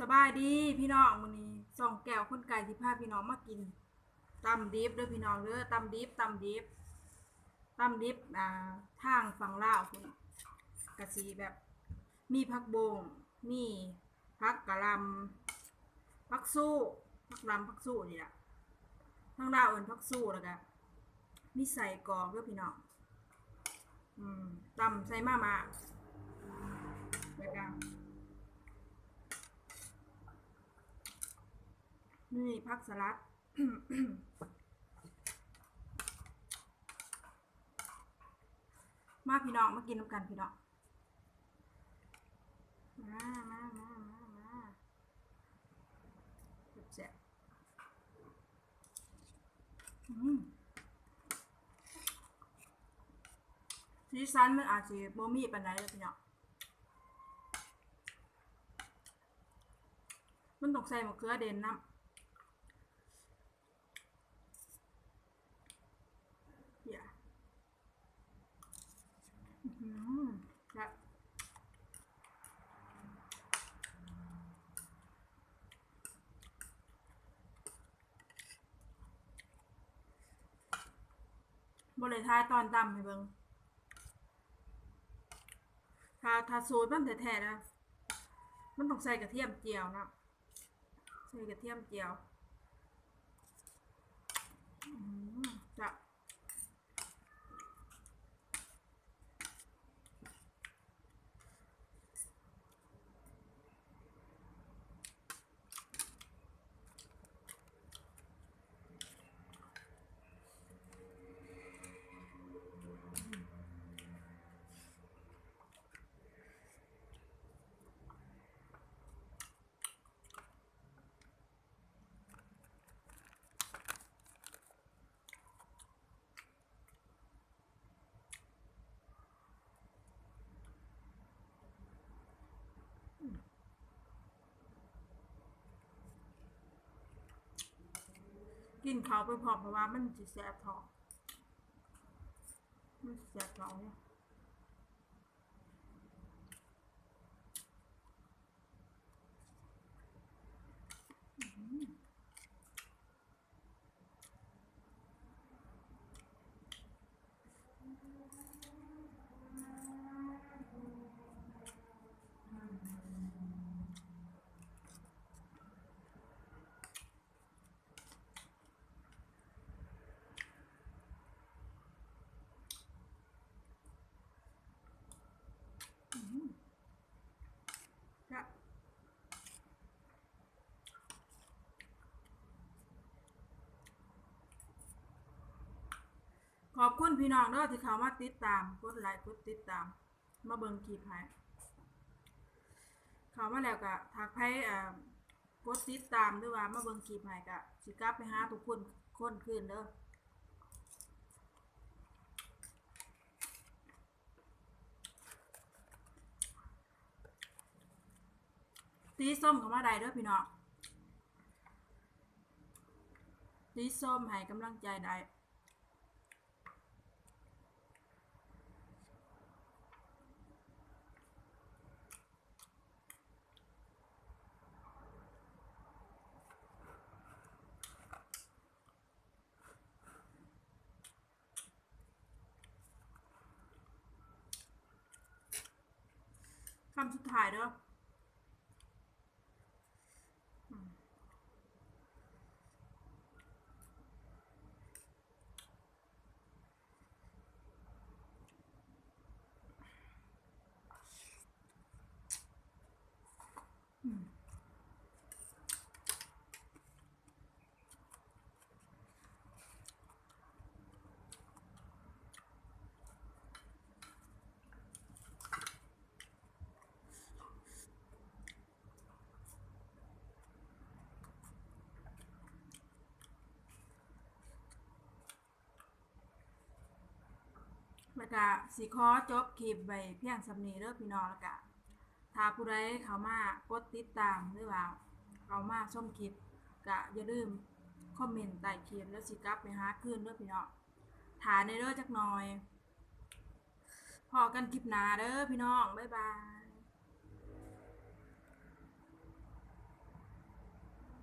สบายดีพี่น้องมื้อนี้ส่องแก้วคนไก่ที่พาพี่น้องมากินตำดิบเด้อพี่น้องเด้อตำดิบตำดิบตำดิบอ่าทางฝั่งลาวพุ่นกะสีแบบ มีผักโบงมีผักกะลำผักสู้ผักลำผักสู้นี่แหละทางลาวเอิ้นผักสู้แล้วก็มีใส่กอกเด้อพี่น้องอืมตำใส่มามา นี่ผักสลัด มาพี่น้องมากินน้ำกันพี่น้อง มามามามามาแซ่บๆอืมสีสันมันอาจจะบ่มีปานใดเลยพี่น้องมันต้องใส่มะเขือเด่นน้ำเดี๋ยวอื้อหือและ บริทายตอนดำให้เบิงถ้าถ้าสูตรมันแท้ๆนะ มันต้องใส่กระเทียมเจียวนะใส่กระเทียมเจียวอืมจะ กินเขาไปพร้อมเพราะว่ามันจะแสบท้องมันแสบท้องเนี่ยจะขอบ คุณพี่น้องเด้อที่เขามาติดตามกดไลค์กดติดตาม มาเบิ่งคลิปให้เขามาแล้วก็ทักให้อ่ากดติดตามด้วยว่ามาเบิ่งคลิปให้ก็สิกลับไปหาทุกคนคนคืนเด้อตีส้มเข้ามาได้เด้อพี่น้องตีส้มให้กำลังใจได้ คำสุดท้ แล้วก็สิขอจบคลิปไว้เพียงสำนีเด้อพี่น้องแล้วก็ถ้าผู้ใดเข้ามากดติดตามหรือว่าเข้ามาชมคลิปก็อย่าลืมคอมเมนต์ใต้คลิปแล้วสิกลับไปหาคืนเด้อพี่น้องถาในเด้อจักหน่อยพอกันคลิปหน้าเด้อพี่น้องบ๊ายบาย